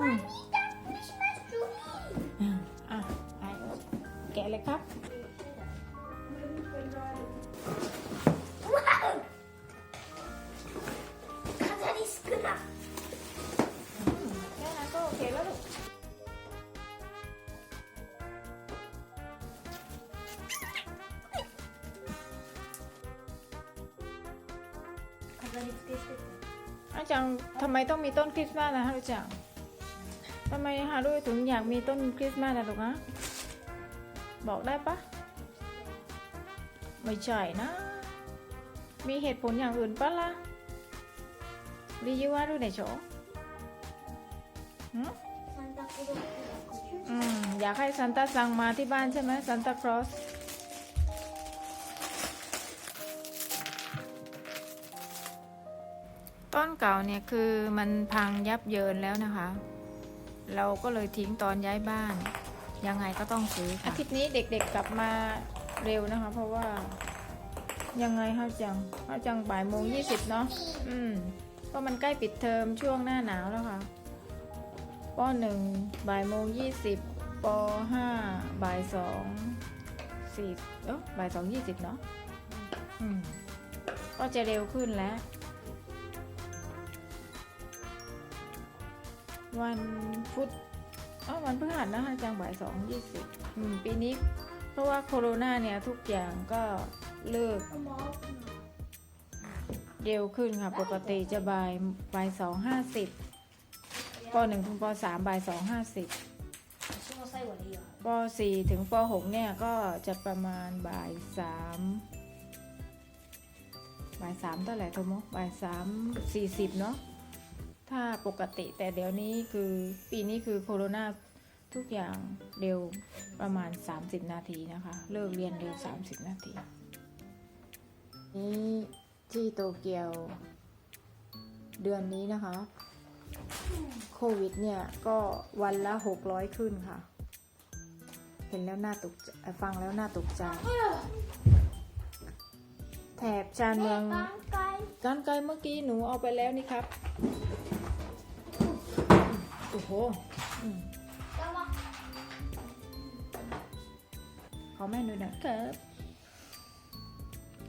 อืมอะไปแกะเลยครับแค่นั้นก็โอเคแล้ลูกอาจารย์ทำไมต้องมีต้นคริสต์มาสนะฮะอาจารย์ ทำไมฮารุถึงอยากมีต้นคริสต์มาสล่ะลูกฮะบอกได้ปะไม่ใช่นะ มีเหตุผลอย่างอื่นปะล่ะรีวิวว่าด้ไหนโฉอืมอยากให้ซันตาสั่งมาที่บ้านใช่ไหมซันตาครอสต้นเก่าเนี่ยคือมันพังยับเยินแล้วนะคะ เราก็เลยทิ้งตอนย้ายบ้าน ยังไงก็ต้องซื้อค่ะอาทิตย์นี้เด็กๆกลับมาเร็วนะคะ เพราะว่ายังไงฮะจังฮะจังบ่ายโมงยี่สิบเนาะอืมเพราะมันใกล้ปิดเทอมช่วงหน้าหนาวแล้วค่ะปหนึ่งบ่ายโมงยี่สิบปห้าบ่ายสองสี่เออบ่ายสองยี่สิบเนาะอืมก็จะเร็วขึ้นแล้ว วันพุธอ๋อวันพฤหัสนะคะจังบ่ายสองยี่สิบปีนี้ เพราะว่าโควิดเนี่ยทุกอย่างก็เลิกเร็วขึ้นค่ะ ปกติจะบ่ายบ่ายสองห้าสิบปหนึ่งถึงปสามบ่ายสองห้าสิบปสี่ถึงปหกเนี่ยก็จะประมาณบ่ายสามบ่ายสามเท่าไหร่โทโมบ่ายสามสี่สิบเนาะ ถ้าปกติแต่เดี๋ยวนี้คือปีนี้คือโคโรนาทุกอย่างเร็วประมาณ 30 นาทีนะคะ เลิกเรียนเร็ว 30 นาที นี้ที่โตเกียว เดือนนี้นะคะ โควิดเนี่ยก็วันละ 600 ขึ้นค่ะ เห็นแล้วน่าตกใจเอ่อฟังแล้วน่าตกใจ แถบชานเมือง段階。การไกลเมื่อกี้หนูเอาไปแล้วนี่ครับ โหได้ปะขอแม่ดูหน่อยครับ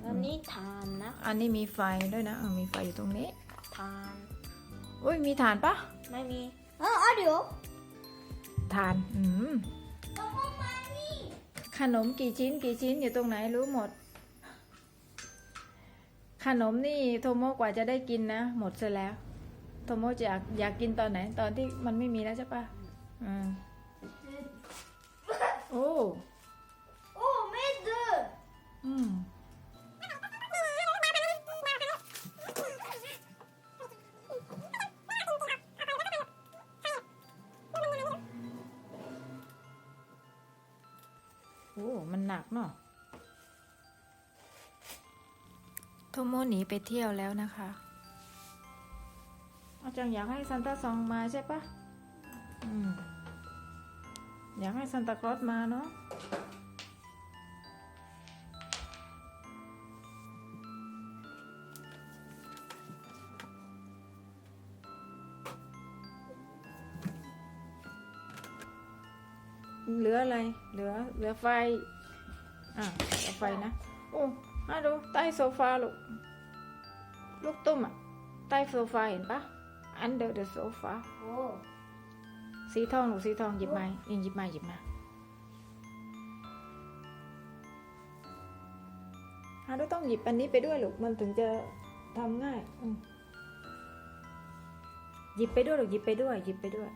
อันนี้ฐานนะอันนี้มีไฟด้วยนะมีไฟอยู่ตรงนี้ฐานอุ้ยมีฐานปะไม่มี เออาเดี๋ยวฐาน อืมขนมกี่ชิ้นกี่ชิ้นอยู่ตรงไหนรู้หมด ขนมนี่โทโมกว่าจะได้กินนะ หมดซะแล้ว โทโมจะอยากอยากกินตอนไหน ตอนที่มันไม่มีแล้วใช่ปะอืมโอ้โอ้ไม่ดื้อืมโอ้มันหนักเนาะโทโมหนีไปเที่ยวแล้วนะคะ อาจารย์อยากให้ซันตาซองมาใช่ปะอืมอยากให้ซันตาคลอสมาเนาะเหลืออะไร เหลือ เหลือไฟ อะเหลือไฟนะ โอ้มาดู ใต้โซฟาลูก ลูกตุ้มอะ ใต้โซฟาเห็นปะ under the sofa お。สีทองหนูสีทองหยิบมายิงหยิบมาหยิบมาฮารุต้องหยิบอันนี้ไปด้วยลูก มันถึงจะทำง่ายอืมหยิบไปด้วยลูกหยิบไปด้วย หยิบไปด้วย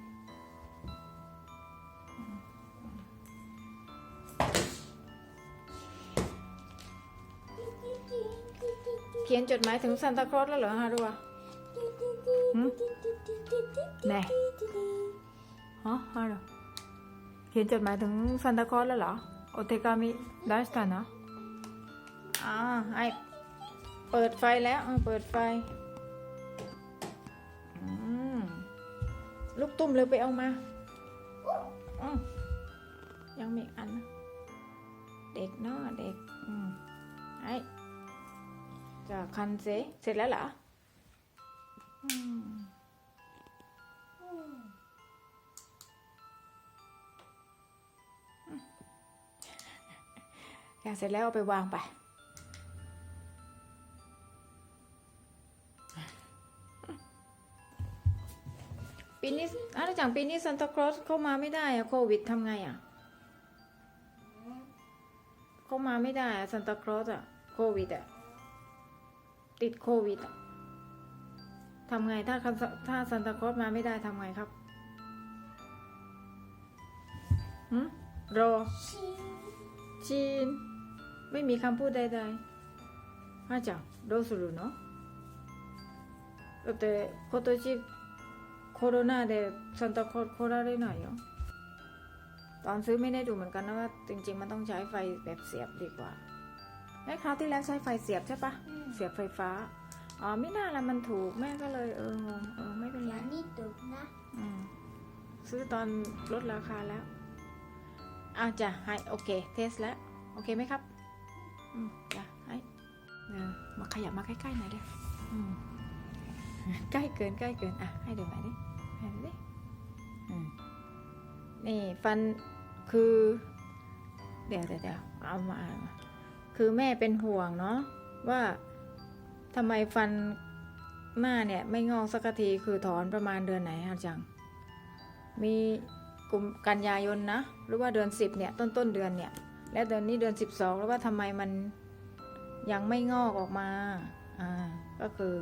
เขียนจดหมายถึงซานตาคลอสแล้วเหรอฮารุอะไหนฮะฮารุเขียนจดหมายถึงซานตาคลอสแล้วเหรอ โอเทกามิได้สตานะอ่าไอเปิดไฟแล้วเออเปิดไฟอืมลูกตุ้มเลยไปเอามาอมยังมีอีกอันนะเด็กเนาะเด็กอืมไอจะคันเซเสร็จแล้วเหรอ อยากเสร็จแล้วเอาไปวางไป ปีนี้อาจังปีนี้ซันตาคลอสเข้ามาไม่ได้อะโควิดทำไงอะเข้ามาไม่ได้อะซันตาคลอสอะโควิดอะติดโควิดอะ ทำไงถ้าคันถ้าซันตาคลอสมาไม่ได้ทำไงครับหืมรอ จีน ไม่มีคำพูดใดๆはーちゃんどうするのだって今年コロナでซันตาคลอส来られないよตอนซื้อไม่ได้ดูเหมือนกันนะว่า จริง ๆ มันต้องใช้ไฟแบบเสียบดีกว่าแม่คราวที่แล้วใช้ไฟเสียบใช่ปะเสียบไฟฟ้า อ๋อไม่น่าละมันถูกแม่ก็เลยเอองงเออไม่เป็นไรอย่านี่ตุกนะ อืมซื้อตอนลดราคาแล้วอะจ้ะให้โอเค เทสแล้ว โอเคไหมครับ อืมจ้ะให้เออมาขยับมาใกล้ๆหน่อยเด้ออืมใกล้เกินใกล้เกิน อะ ให้ดูหน่อยดิให้ดูดิอืมนี่ฟันคือ เดี๋ยวเดี๋ยวเดี๋ยวเอามาเอามาคือแม่เป็นห่วงเนาะว่า ทำไมฟันหน้าเนี่ยไม่งอกสักทีคือถอนประมาณเดือนไหนฮะจัง มีกลุ่มกันยายนนะ หรือว่าเดือนสิบเนี่ยต้นต้นเดือนเนี่ย และเดือนนี้เดือนสิบสองแล้วว่าทำไมมันยังไม่งอกออกมาอ่าก็คือ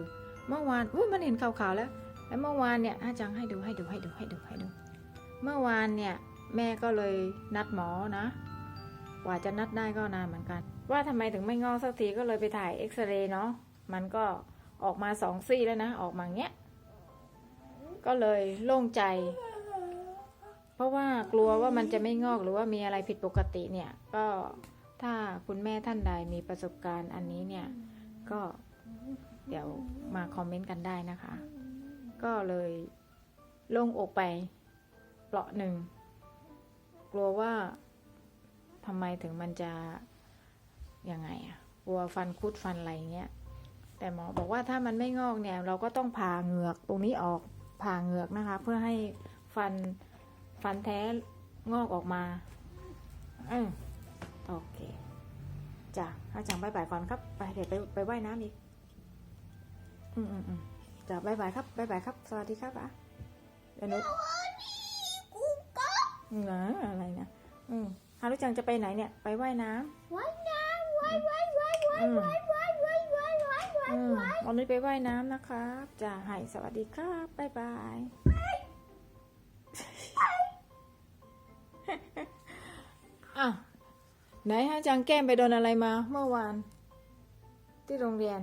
เมื่อวานอุ้ยมันเห็นขาวๆแล้วแล้วเมื่อวานเนี่ยอาจังให้ดูให้ดูให้ดูให้ดูให้ดู เมื่อวานเนี่ยแม่ก็เลยนัดหมอนะกว่าจะนัดได้ก็นานเหมือนกัน ว่าทำไมถึงไม่งอกสักทีก็เลยไปถ่ายเอ็กซเรย์เนาะ มันก็ออกมาสองซี่แล้วนะ ออกมาเงี้ย ก็เลยโล่งใจ เพราะว่ากลัวว่ามันจะไม่งอกหรือว่ามีอะไรผิดปกติเนี่ย ก็ถ้าคุณแม่ท่านใดมีประสบการณ์อันนี้เนี่ย ก็เดี๋ยวมาคอมเมนต์กันได้นะคะ ก็เลยโล่งอกไปเปราะหนึ่ง กลัวว่าทำไมถึงมันจะยังไงอะกลัวฟันคุดฟันอะไรเงี้ย แต่หมอบอกว่าถ้ามันไม่งอกเนี่ย เราก็ต้องผ่าเหงือกตรงนี้ออกผ่าเหงือกนะคะ เพื่อให้ฟันฟันแท้งอกออกมาอืมโอเคจ้ะอาจารย์บายบายก่อนครับ ไปเดี๋ยวไปไปว่ายน้ำอีก อืมอืมอืมจ้ะบายบายครับบายบายครับ สวัสดีครับอะเดี๋ยวหนุกูก็นะอะไรนะ อืมฮารุจังจะไปไหนเนี่ย ไปว่ายน้ำว่ายน้ำว่ายว่ายว่ายว่ายอืมว่ายว่ายว่ายว่ายว่ายว่าย อืมวันนี้ไปว่ายน้ำนะครับจะให้สวัสดีครับบายบาย อะ ไหนฮะจังแก้มไปโดนอะไรมาเมื่อวาน ที่โรงเรียน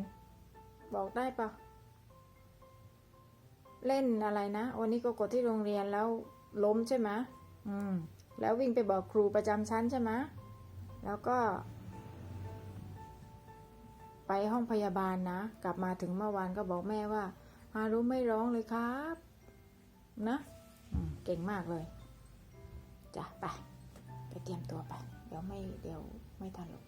บอกได้ปะเล่นอะไรนะ วันนี้ก็กดที่โรงเรียนแล้วล้มใช่ไหมอืม แล้ววิ่งไปบอกครูประจำชั้นใช่ไหมแล้วก็ ไปห้องพยาบาลนะ กลับมาถึงเมื่อวานก็บอกแม่ว่าฮารุไม่ร้องเลยครับ นะเก่งมากเลยจ้ะไป ไปเตรียมตัวไป เดี๋ยวไม่เดี๋ยวไม่ทันหรอก